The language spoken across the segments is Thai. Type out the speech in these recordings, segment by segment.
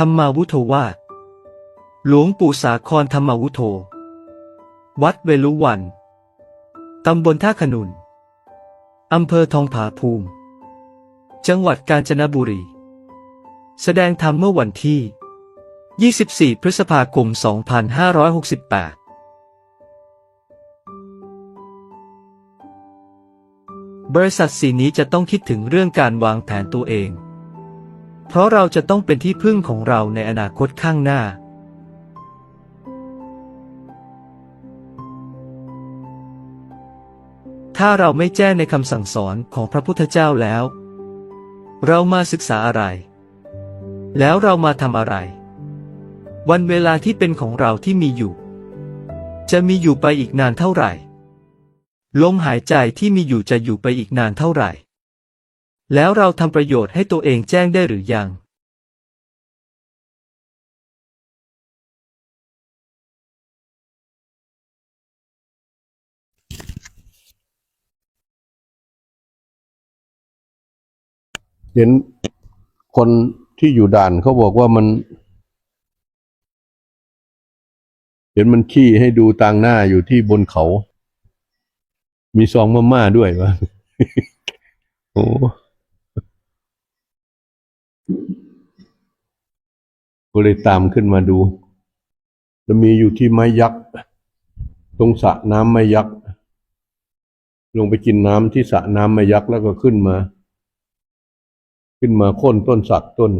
ธรรมาวุโธวาดหลวงปู่สาครธรรมาวุโธ วัดเวลุวัน ตำบลท่าขนุน อำเภอทองผาภูมิ จังหวัดกาญจนบุรี แสดงธรรมเมื่อวันที่ 24 พฤษภาคม 2568บริษัทสีนี้จะต้องคิดถึงเรื่องการวางแผนตัวเอง เพราะเราจะต้องเป็นที่พึ่งของเราในอนาคตข้างหน้า ถ้าเราไม่แจ้งในคำสั่งสอนของพระพุทธเจ้าแล้ว เรามาศึกษาอะไร แล้วเรามาทำอะไร วันเวลาที่เป็นของเราที่มีอยู่ จะมีอยู่ไปอีกนานเท่าไหร่ ลมหายใจที่มีอยู่จะอยู่ไปอีกนานเท่าไหร่ แล้วเราทำประโยชน์ให้ตัวเองแจ้งได้หรือยังเห็นคนที่อยู่ด่านเขาบอกว่ามัน เห็นมันขี้ให้ดูต่างหน้าอยู่ที่บนเขา มีซองมาม่าด้วยวะโอ้ ก็เลยตามขึ้นมาดู แล้วมีอยู่ที่ไม้ยักษ์ ตรงสระน้ำไม้ยักษ์ ลงไปกินน้ำที่สระน้ำไม้ยักษ์แล้วก็ขึ้นมา ขึ้นมาโค่นต้นสักต้น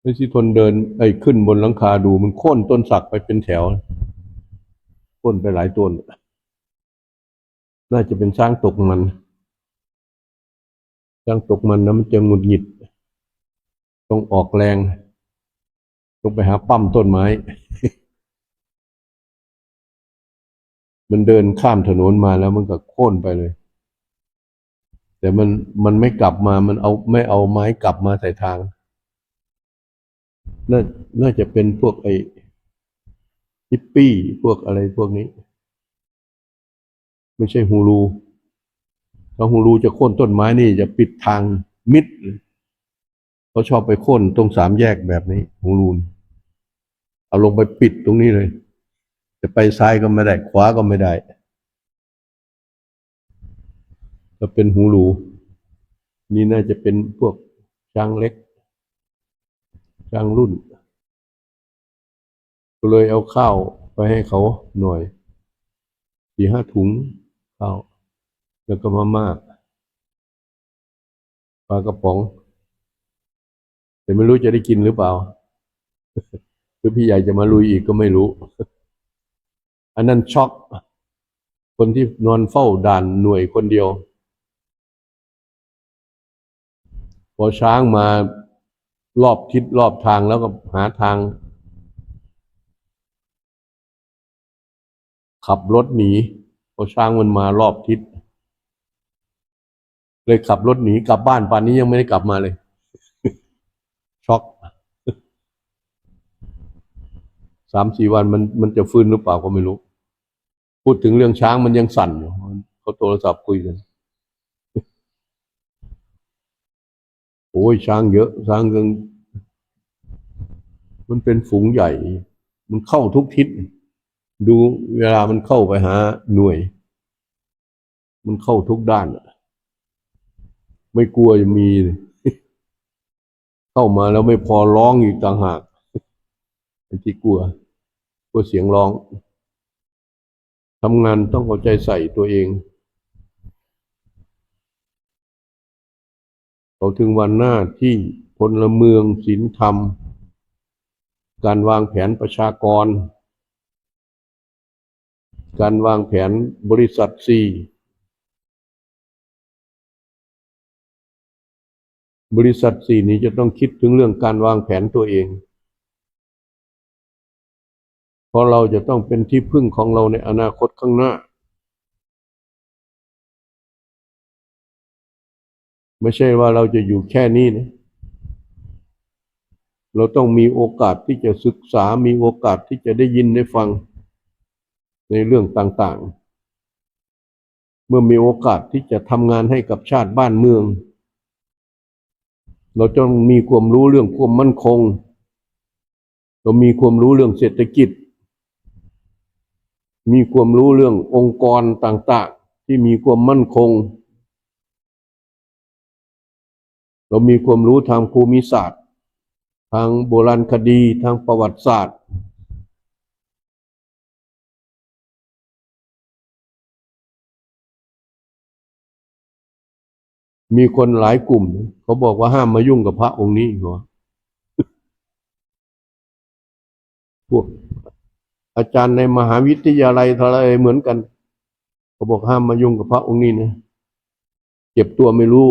แล้วที่ทนเดินไอ้ขึ้นบนหลังคาดูมันโค่นต้นสักไปเป็นแถวโค่นไปหลายต้น น่าจะเป็นช้างตกมันช้างตกมันนะมันจะหงุดหงิด ต้องออกแรง ต้องไปหาปั้มต้นไม้ มันเดินข้ามถนนมาแล้วมันก็โค่นไปเลย แต่มันมันไม่กลับมา มันเอาไม่เอาไม้กลับมาใส่ทาง น่าน่าจะเป็นพวกไอ้ฮิปปี้พวกอะไรพวกนี้ ไม่ใช่ฮูรูถ้าฮูรูจะโค่นต้นไม้นี่จะปิดทางมิดเลย เขาชอบไปค่นตรงสามแยกแบบนี้ฮูรูน เอาลงไปปิดตรงนี้เลย จะไปซ้ายก็ไม่ได้ ขวาก็ไม่ได้ถ้าเป็นหูรูนี่น่าจะเป็นพวกช้างเล็กช้างรุ่น ก็เลยเอาข้าวไปให้เขาหน่อยสี่ห้าถุงข้าว แล้วก็มาม่าปลากระป๋อง แต่ไม่รู้จะได้กินหรือเปล่า หรือพี่ใหญ่จะมาลุยอีกก็ไม่รู้ อันนั้นช็อกคนที่นอนเฝ้าด่านหน่วยคนเดียว พอช้างมารอบทิศรอบทางแล้วก็หาทาง ขับรถหนีพอช้างมันมารอบทิศเลยขับรถหนีกลับบ้านป่านนี้ยังไม่ได้กลับมาเลย ช็อกสามสี่วันมันมันจะฟื้นหรือเปล่าก็ไม่รู้ พูดถึงเรื่องช้างมันยังสั่นอยู่เขาโทรศัพท์คุยกันโอ้ยช้างเยอะช้างกันมันเป็นฝูงใหญ่ มันเข้าทุกทิศ ดูเวลามันเข้าไปหาหน่วย มันเข้าทุกด้าน ไม่กลัวจะมี เข้ามาแล้วไม่พอร้องอีกต่างหากไอ้ที่กลัวกลัวเสียงร้องทำงานต้องเอาใจใส่ตัวเองเขาถึงวันหน้าที่พลเมืองศีลธรรม การวางแผนประชากร การวางแผนบริษัทซี บริษัทสี่นี้จะต้องคิดถึงเรื่องการวางแผนตัวเอง เพราะเราจะต้องเป็นที่พึ่งของเราในอนาคตข้างหน้า ไม่ใช่ว่าเราจะอยู่แค่นี้นะเราต้องมีโอกาสที่จะศึกษา มีโอกาสที่จะได้ยินได้ฟังในเรื่องต่างๆ เมื่อมีโอกาสที่จะทำงานให้กับชาติบ้านเมือง เราจะมีความรู้เรื่องความมั่นคง เรามีความรู้เรื่องเศรษฐกิจ มีความรู้เรื่ององค์กรต่างๆ ที่มีความมั่นคง เรามีความรู้ทางภูมิศาสตร์ ทางโบราณคดี ทางประวัติศาสตร์ มีคนหลายกลุ่ม เขาบอกว่าห้ามมายุ่งกับพระองค์นี้หรอพวกอาจารย์ในมหาวิทยาลัยอะไรเหมือนกัน เขาบอกห้ามมายุ่งกับพระองค์นี้นะเจ็บตัวไม่รู้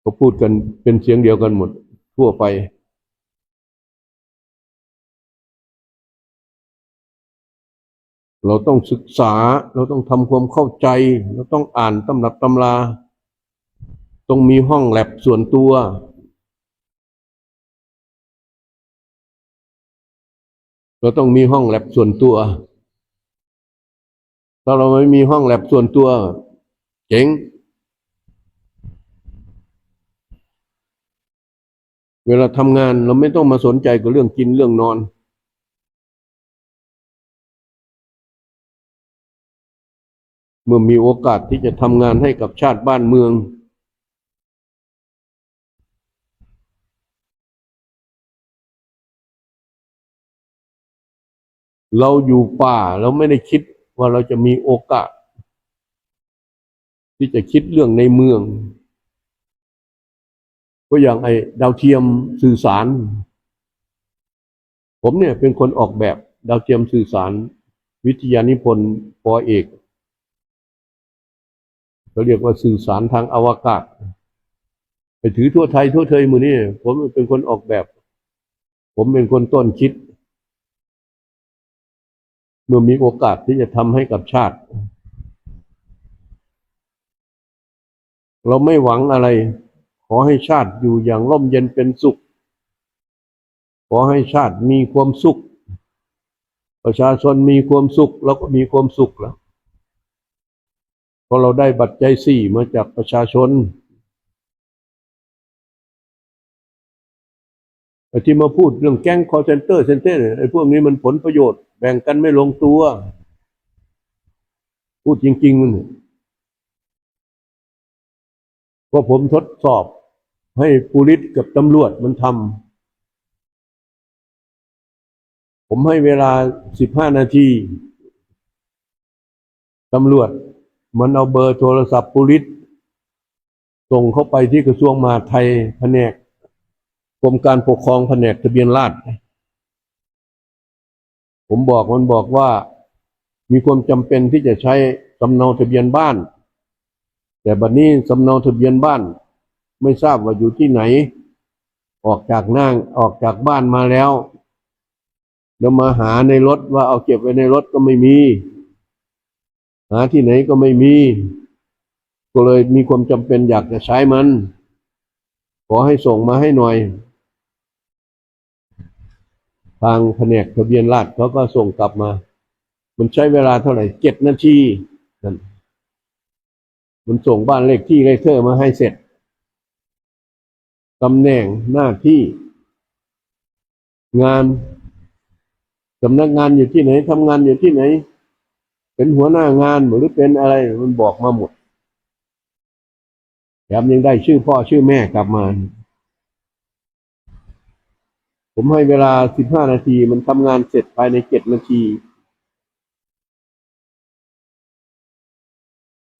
เขาพูดกันเป็นเสียงเดียวกันหมด ทั่วไป เราต้องศึกษา เราต้องทำความเข้าใจ เราต้องอ่านตำรับตำรา ต้องมีห้องแลบส่วนตัว เราต้องมีห้องแลบส่วนตัว ถ้าเราไม่มีห้องแลบส่วนตัว เจ๋ง เวลาทำงานเราไม่ต้องมาสนใจกับเรื่องกินเรื่องนอน เมื่อมีโอกาสที่จะทำงานให้กับชาติบ้านเมือง เราอยู่ป่าเราไม่ได้คิดว่าเราจะมีโอกาส ที่จะคิดเรื่องในเมือง ก็อย่างไอ้ดาวเทียมสื่อสาร ผมเนี่ยเป็นคนออกแบบดาวเทียมสื่อสาร วิทยานิพนธ์ปอเอก เขาเรียกว่าสื่อสารทางอวกาศ ไปถือทั่วไทยทั่วเทยมือนี่ผมเป็นคนออกแบบ ผมเป็นคนต้นคิด เมื่อมีโอกาสที่จะทำให้กับชาติ เราไม่หวังอะไร ขอให้ชาติอยู่อย่างร่มเย็นเป็นสุข ขอให้ชาติมีความสุข ประชาชนมีความสุขเราก็มีความสุขแล้ว ราะเราได้บัตรใจสี่มาจากประชาชนไอ้ที่มาพูดเรื่องแก๊งคอเซนเตอร์เซนเตอร์ไอ้พวกนี้มันผลประโยชน์แบ่งกันไม่ลงตัว พูดจริง ๆ มันเพราผมทดสอบให้ปุริศกับตำรวจมันทำผมให้เวลาสิบห้านาทีตำรวจ มันเอาเบอร์โทรศัพท์ปุริศส่งเข้าไปที่กระทรวงมหาดไทยแผนกกรมการปกครองแผนกทะเบียนราษฎรผมบอกมันบอกว่ามีความจำเป็นที่จะใช้สำเนาทะเบียนบ้าน แต่บัดนี้สำเนาทะเบียนบ้าน ไม่ทราบว่าอยู่ที่ไหน ออกจากนั่งออกจากบ้านมาแล้ว แล้วมาหาในรถว่าเอาเก็บไว้ในรถก็ไม่มี หาที่ไหนก็ไม่มี ก็เลยมีความจำเป็นอยากจะใช้มัน ขอให้ส่งมาให้หน่อย ทางแผนกทะเบียนราษเขาก็ส่งกลับมา มันใช้เวลาเท่าไหร่เจ็ดนาทีนั่นมันส่งบ้านเลขที่เลขเทอร์มาให้เสร็จตำแหน่งหน้าที่ งานสำนักงานอยู่ที่ไหนทำงานอยู่ที่ไหน เป็นหัวหน้างานหรือเป็นอะไรมันบอกมาหมดแถมยังได้ชื่อพ่อชื่อแม่กลับมา ผมให้เวลาสิบห้านาทีมันทำงานเสร็จภายในเจ็ดนาที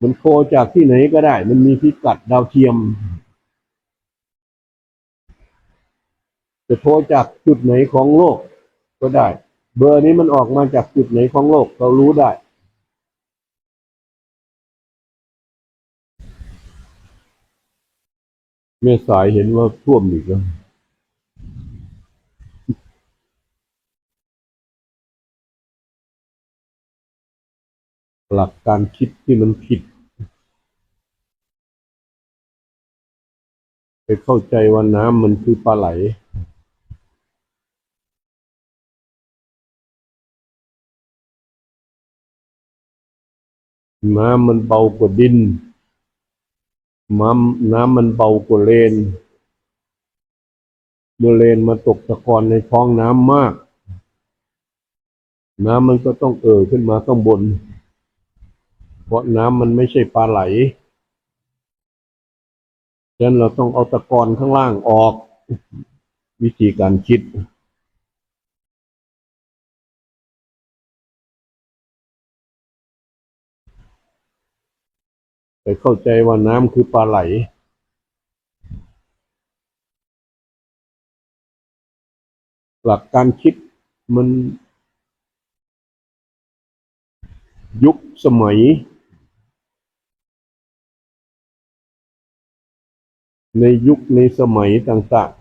มันโทรจากที่ไหนก็ได้ มันมีพิกัดดาวเทียม จะโทรจากจุดไหนของโลกก็ได้ เบอร์นี้มันออกมาจากจุดไหนของโลกเรารู้ได้ เมื่อสายเห็นว่าท่วมอีกแล้วหลักการคิดที่มันผิด ไปเข้าใจว่าน้ำมันคือปลาไหล น้ำมันเบากว่าดิน น้ำน้ำมันเบากว่าเลนเมื่อเลนมาตกตะกอนในท้องน้ำมาก น้ำมันก็ต้องเอ่อขึ้นมาข้างบน เพราะน้ำมันไม่ใช่ปลาไหลฉะนั้นเราต้องเอาตะกอนข้างล่างออก วิธีการคิด ไปเข้าใจว่าน้ำคือปลาไหลหลักการคิดมันยุคสมัย ในยุคในสมัยต่าง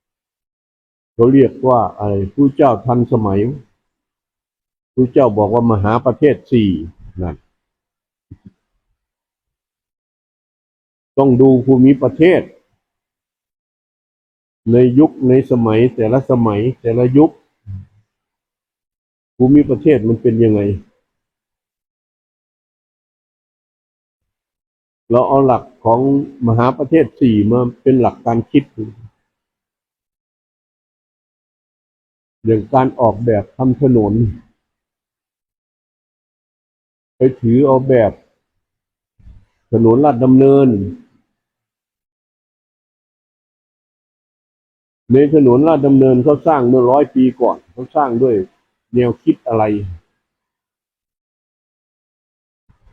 ๆเขาเรียกว่าอะไรผู้เจ้าทันสมัยผู้เจ้าบอกว่ามหาประเทศสี่นั่น ต้องดูภูมิประเทศ ในยุคในสมัยแต่ละสมัยแต่ละยุค ภูมิประเทศมันเป็นยังไง เราเอาหลักของมหาประเทศสี่มาเป็นหลักการคิดอย่างการออกแบบทำถนน ไปถือเอาแบบถนนลาดดำเนิน ในถนนลาดดำเนินเขาสร้างเมื่อร้อยปีก่อนเขาสร้างด้วยแนวคิดอะไร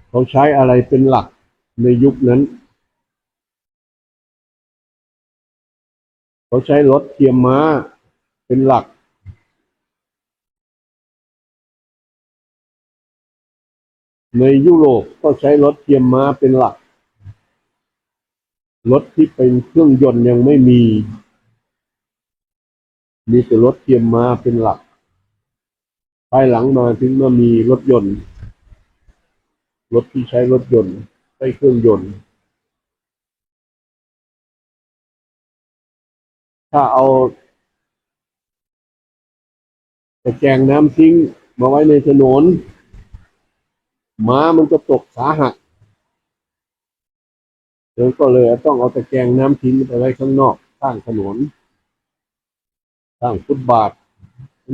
เขาใช้อะไรเป็นหลักในยุคนั้น เขาใช้รถเทียมม้าเป็นหลัก ในยุโรปก็ใช้รถเทียมม้าเป็นหลัก รถที่เป็นเครื่องยนต์ยังไม่มี มีแต่รถเทียมมาเป็นหลัก ภายหลังมาถึงมามีรถยนต์ รถที่ใช้รถยนต์ใช้เครื่องยนต์ ถ้าเอาตะแกงน้ำทิ้งมาไว้ในถนนม้ามันก็ตกสาหัสแล้วก็เลยต้องเอาตะแกงน้ำทิ้งไปไว้ข้างนอก ข้างถนน ข้างฟุตบาท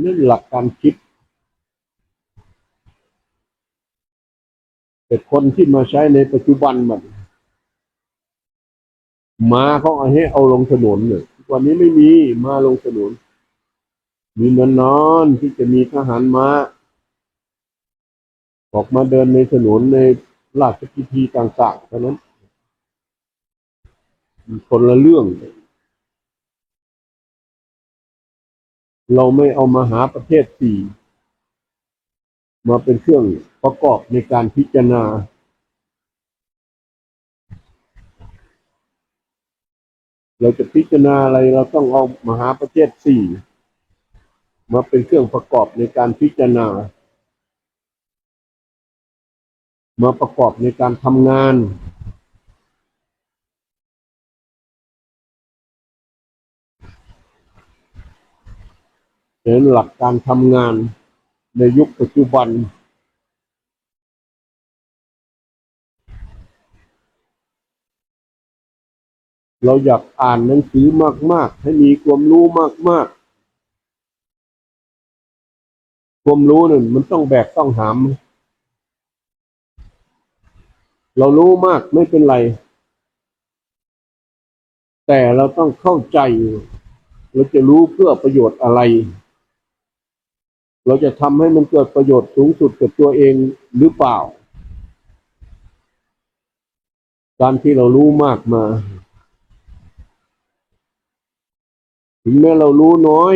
นี่หลักการคิด แต่คนที่มาใช้ในปัจจุบันมันมาเขาเอาให้เอาลงถนนเนี่ยวันนี้ไม่มีมาลงถนนมีนนอนๆที่จะมีทหารมาออกมาเดินในถนนในราชพิธีต่างๆเท่านั้นคนละเรื่อง เราไม่เอามาหาประเทศสี่มาเป็นเครื่องประกอบในการพิจารณา เราจะพิจารณาอะไรเราต้องเอามหาประเทศสี่มาเป็นเครื่องประกอบในการพิจารณา มาประกอบในการทำงาน เห็นหลักการทำงานในยุคปัจจุบัน เราอยากอ่านหนังสือมาก ๆ ให้มีความรู้มาก ๆ ความรู้นั่นมันต้องแบกต้องหาม เรารู้มากไม่เป็นไร แต่เราต้องเข้าใจ เราจะรู้เพื่อประโยชน์อะไร เราจะทำให้มันเกิดประโยชน์สูงสุดกับตัวเองหรือเปล่า การที่เรารู้มากมา ถึงแม้เรารู้น้อย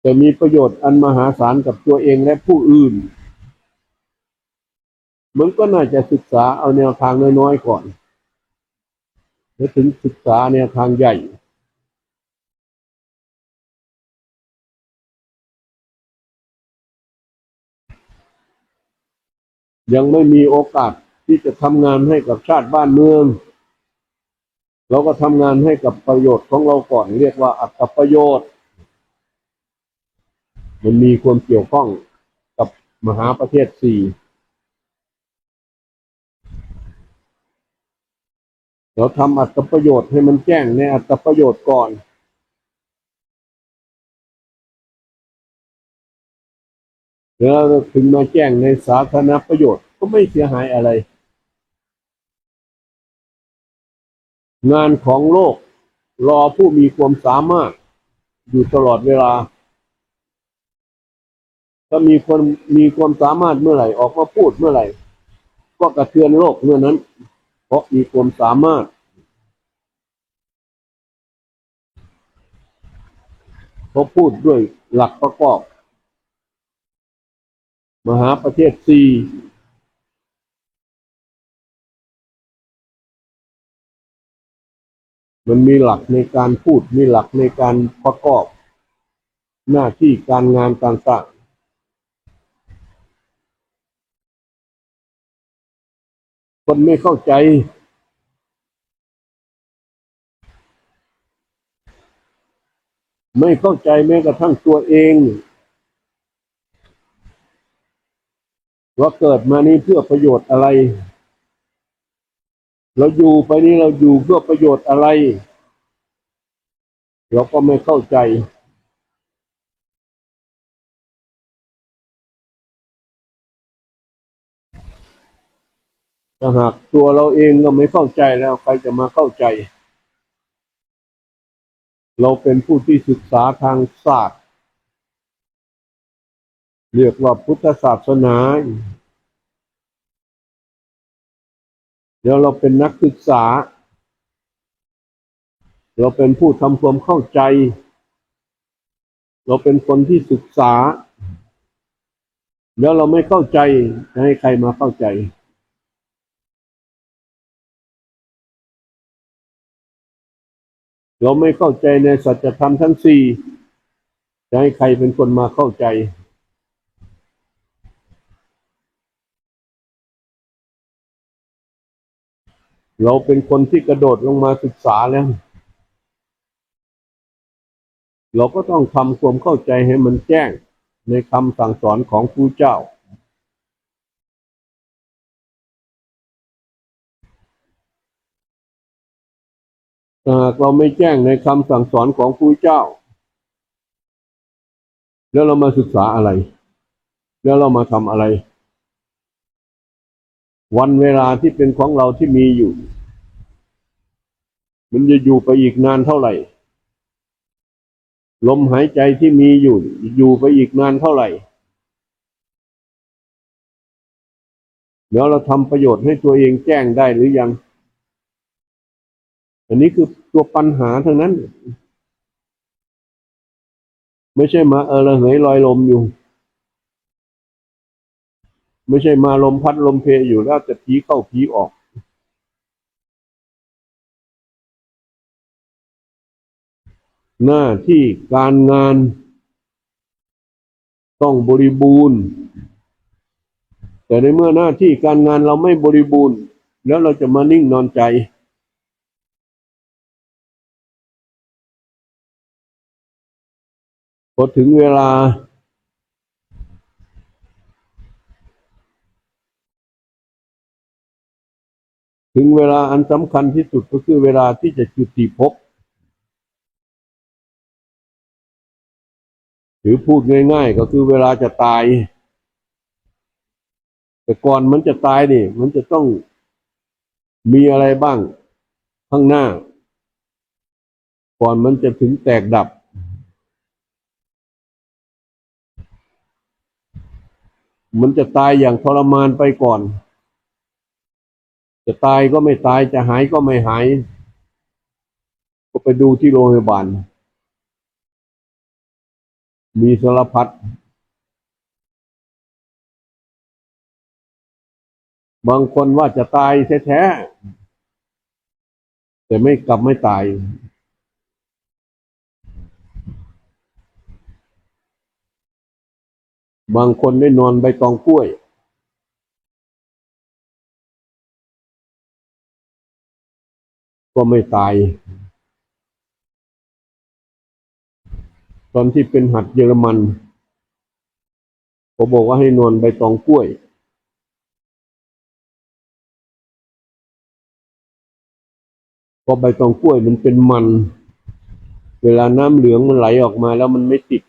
แต่มีประโยชน์อันมหาศาลกับตัวเองและผู้อื่น มันก็น่าจะศึกษาเอาแนวทางน้อยๆก่อน แล้วถึงศึกษาแนวทางใหญ่ ยังไม่มีโอกาสที่จะทำงานให้กับชาติบ้านเมือง เราก็ทำงานให้กับประโยชน์ของเราก่อนเรียกว่าอัตประโยชน์ มันมีความเกี่ยวข้องกับมหาประเทศสี่เราทำอัตประโยชน์ให้มันแจ้งในอัตประโยชน์ก่อน แล้วเราถึงมาแจ้งในสาธารณประโยชน์ก็ไม่เสียหายอะไร งานของโลกรอผู้มีความสามารถอยู่ตลอดเวลา ถ้ามีคนมีความสามารถเมื่อไหร่ออกมาพูดเมื่อไหร่ ก็กระเทือนโลกเมื่อนั้น เพราะมีความสามารถ เขาพูดด้วยหลักประกอบ มหาประเทศสี่มันมีหลักในการพูด มีหลักในการประกอบ หน้าที่การงานต่างๆ คนไม่เข้าใจ ไม่เข้าใจแม้กระทั่งตัวเอง ว่าเกิดมานี้เพื่อประโยชน์อะไร เราอยู่ไปนี้เราอยู่เพื่อประโยชน์อะไร เราก็ไม่เข้าใจ ถ้าหากตัวเราเองเราไม่เข้าใจแล้วใครจะมาเข้าใจ เราเป็นผู้ที่ศึกษาทางศาสตร์ เรียกว่าพุทธศาสนา เดี๋ยวเราเป็นนักศึกษา เราเป็นผู้ทำความเข้าใจ เราเป็นคนที่ศึกษาแล้วเราไม่เข้าใจจะให้ใครมาเข้าใจเราไม่เข้าใจในสัจธรรมทั้งสี่จะให้ใครเป็นคนมาเข้าใจ เราเป็นคนที่กระโดดลงมาศึกษาแล้ว เราก็ต้องทำความเข้าใจให้มันแจ้งในคำสั่งสอนของครูเจ้า หากเราไม่แจ้งในคำสั่งสอนของครูเจ้า แล้วเรามาศึกษาอะไร แล้วเรามาทำอะไร วันเวลาที่เป็นของเราที่มีอยู่ มันจะอยู่ไปอีกนานเท่าไหร่ ลมหายใจที่มีอยู่ อยู่ไปอีกนานเท่าไหร่ เดี๋ยวเราทำประโยชน์ให้ตัวเองแจ้งได้หรือยัง อันนี้คือตัวปัญหาทั้งนั้น ไม่ใช่มาเออระเหยลอยลมอยู่ ไม่ใช่มาลมพัดลมเพอยู่แล้วจะผีเข้าผีออก หน้าที่การงาน ต้องบริบูรณ์ แต่ในเมื่อหน้าที่การงานเราไม่บริบูรณ์ แล้วเราจะมานิ่งนอนใจพอถึงเวลา ถึงเวลาอันสำคัญที่สุดก็คือเวลาที่จะจุติภพหรือพูดง่าย ๆ ก็คือเวลาจะตาย แต่ก่อนมันจะตายนี่ มันจะต้องมีอะไรบ้าง ข้างหน้า ก่อนมันจะถึงแตกดับ มันจะตายอย่างทรมานไปก่อน จะตายก็ไม่ตายจะหายก็ไม่หาย ก็ไปดูที่โรงพยาบาล มีสารพัดบางคนว่าจะตายแท้ๆแต่ไม่กลับไม่ตาย บางคนได้นอนใบตองกล้วย ก็ไม่ตาย ตอนที่เป็นหัดเยอรมันเขาบอกว่าให้นอนใบตองกล้วยเพราะใบตองกล้วยมันเป็นมัน เวลาน้ำเหลืองมันไหลออกมาแล้วมันไม่ติด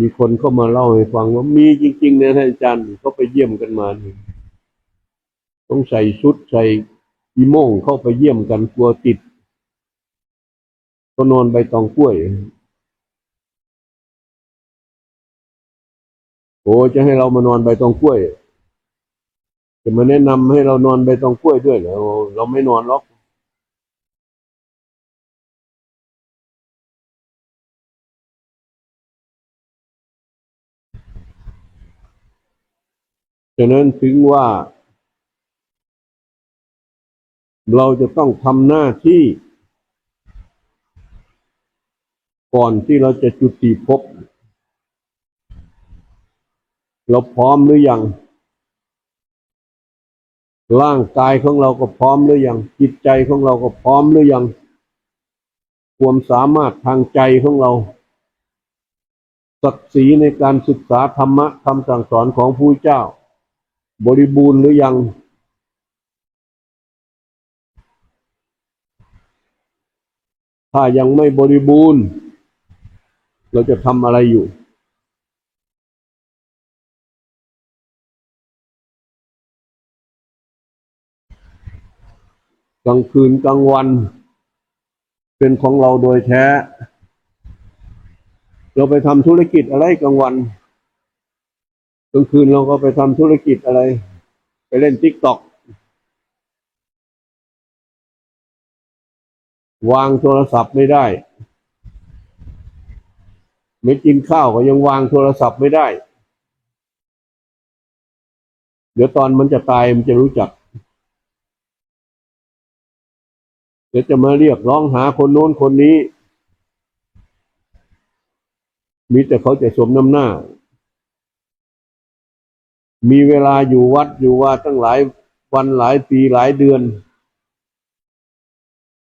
มีคนเข้ามาเล่าให้ฟังว่ามีจริงๆนะท่านอาจารย์เขาไปเยี่ยมกันมานี่ต้องใส่ชุดใส่อีโม่งเข้าไปเยี่ยมกันกลัวติดก็นอนใบตองกล้วย โอ้จะให้เรามานอนใบตองกล้วย จะมาแนะนำให้เรานอนใบตองกล้วยด้วยเหรอเราไม่นอนหรอก ฉะนั้นถึงว่า เราจะต้องทำหน้าที่ ก่อนที่เราจะจุติภพเราพร้อมหรือยัง ร่างกายของเราก็พร้อมหรือยัง จิตใจของเราก็พร้อมหรือยัง ความสามารถทางใจของเรา ศักดิ์ศรีในการศึกษาธรรมะคำสั่งสอนของผู้เจ้า บริบูรณ์หรือยัง ถ้ายังไม่บริบูรณ์ เราจะทำอะไรอยู่ กลางคืนกลางวัน เป็นของเราโดยแท้ เราไปทำธุรกิจอะไรกลางวัน กลางคืนเราก็ไปทำธุรกิจอะไร ไปเล่นทิกต็อกวางโทรศัพท์ไม่ได้ ไม่กินข้าวก็ยังวางโทรศัพท์ไม่ได้ เดี๋ยวตอนมันจะตายมันจะรู้จัก เดี๋ยวจะมาเรียกร้องหาคนโน้นคนนี้ มีแต่เขาจะสมน้ำหน้า มีเวลาอยู่วัดอยู่ว่าตั้งหลายวันหลายปีหลายเดือน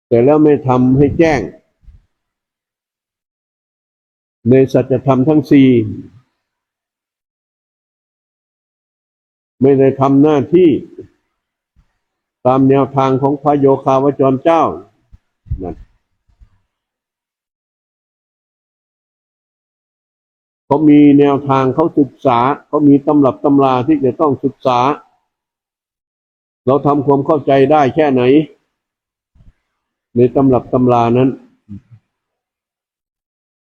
แต่แล้วไม่ทำให้แจ้ง ในสัจธรรมทั้งสี่ไม่ได้ทำหน้าที่ ตามแนวทางของพระโยคาวจรเจ้านั่น เขามีแนวทางเขาศึกษาเขามีตำรับตำราที่จะต้องศึกษา เราทำความเข้าใจได้แค่ไหน ในตำรับตำรานั้น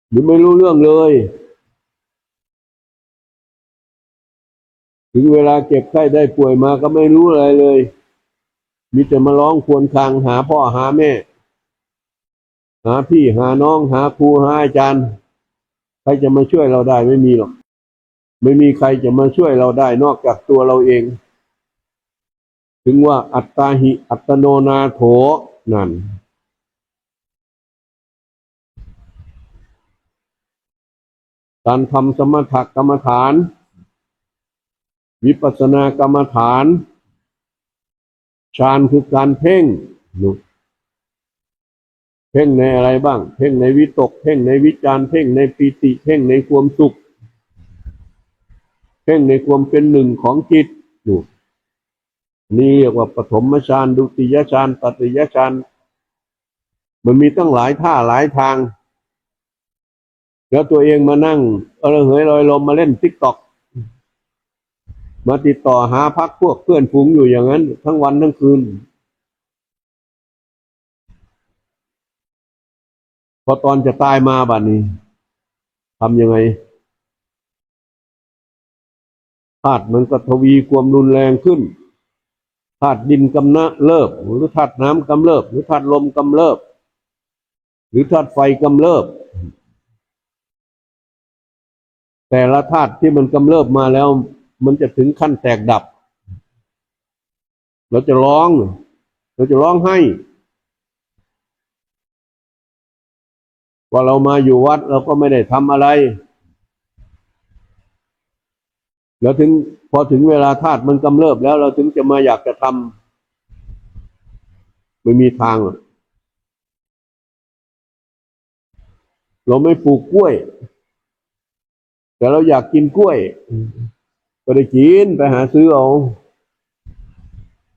หรือไม่รู้เรื่องเลย ถึงเวลาเก็บไข้ได้ป่วยมาก็ไม่รู้อะไรเลย มีแต่มาร้องควรคางหาพ่อหาแม่ หาพี่หาน้องหาครูหาอาจารย์ ใครจะมาช่วยเราได้ไม่มีหรอก ไม่มีใครจะมาช่วยเราได้นอกจากตัวเราเอง ถึงว่าอัตตาหิ อัตโนนาโถนั่นการทำสมถกรรมฐาน วิปัสสนากรรมฐานฌานคือการเพ่งนุ เพ่งในอะไรบ้าง เพ่งในวิตก เพ่งในวิจารเพ่งในปีติ เพ่งในความสุข เพ่งในความเป็นหนึ่งของจิตนุนี่เรียกว่าปฐมฌานดุติยฌานตติยฌานมันมีตั้งหลายท่าหลายทาง แล้วตัวเองมานั่งเออเหยลอยลมมาเล่นติ๊กต็อกมาติดต่อหาพักพวกเพื่อนฝูงอยู่อย่างนั้น ทั้งวันทั้งคืน อตอนจะตายมาบัดนี้ทำยังไงธาตุมันก็ทวีความรุนแรงขึ้นธาตุดินกำนะเริบ หรือธาตุน้ำกำเริบ หรือธาตุลมกำเริบ หรือธาตุไฟกำเริบ แต่ละธาตุที่มันกำเริบมาแล้ว มันจะถึงขั้นแตกดับ เราจะร้อง เราจะร้องไห้ ว่าเรามาอยู่วัดเราก็ไม่ได้ทำอะไร แล้วถึงพอถึงเวลาธาตุมันกำเริบแล้วเราถึงจะมาอยากจะทำไม่มีทางหรอกเราไม่ปลูกกล้วย แต่เราอยากกินกล้วยได้กินไปหาซื้อเอา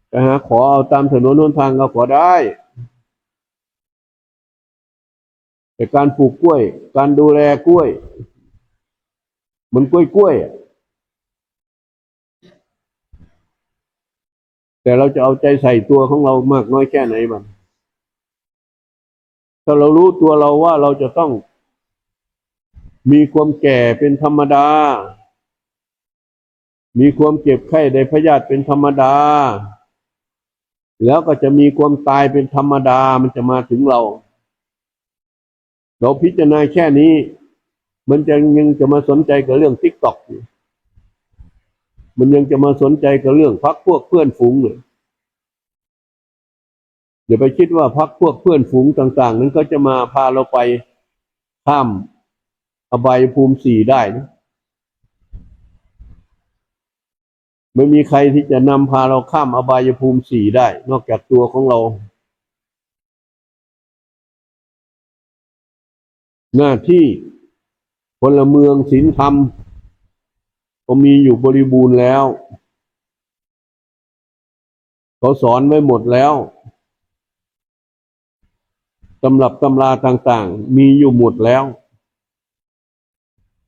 ไปหาขอเอาตามถนนหนทางก็ขอได้ แต่การปลูกกล้วย การดูแลกล้วย มันกล้วยกล้วยๆแต่เราจะเอาใจใส่ตัวของเรามากน้อยแค่ไหนมัน ถ้าเรารู้ตัวเราว่าเราจะต้อง มีความแก่เป็นธรรมดา มีความเจ็บไข้ในพยาธิเป็นธรรมดา แล้วก็จะมีความตายเป็นธรรมดามันจะมาถึงเรา เราพิจารณาแค่นี้ มันจะยังจะมาสนใจกับเรื่องทิกตอกมันยังจะมาสนใจกับเรื่องพักพวกเพื่อนฝูงเลยอย่าไปคิดว่าพักพวกเพื่อนฝูงต่าง ๆ นั้นก็จะมาพาเราไปข้ามอบายภูมิสี่ได้นะไม่มีใครที่จะนำพาเราข้ามอบายภูมิสี่ได้ นอกจากตัวของเรา หน้าที่พลเมืองศีลธรรม ก็มีอยู่บริบูรณ์แล้วเขาสอนไว้หมดแล้วตำรับตำราต่างๆ มีอยู่หมดแล้ว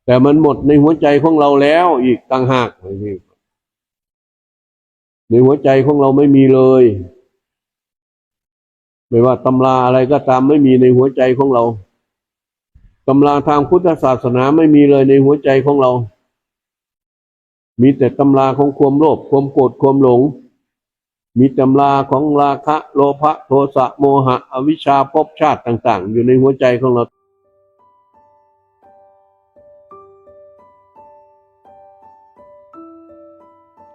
แต่มันหมดในหัวใจของเราแล้วอีกต่างหากในหัวใจของเราไม่มีเลย ไม่ว่าตำราอะไรก็ตามไม่มีในหัวใจของเรา ตำราทางพุทธศาสนาไม่มีเลยในหัวใจของเรา มีแต่ตำราของความโลภความโกรธความหลง มีตำราของราคะโลภะโทสะโมหะ อวิชชาภพชาติต่าง ๆ อยู่ในหัวใจของเรา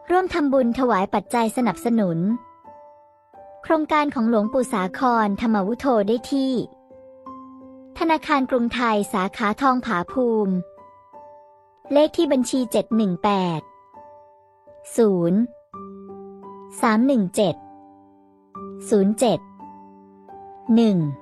ร่วมทำบุญถวายปัจจัยสนับสนุน โครงการของหลวงปู่สาครธรรมวุโธได้ที่ ธนาคารกรุงไทยสาขาทองผาภูมิ เลขที่บัญชี 718 0 317 07 1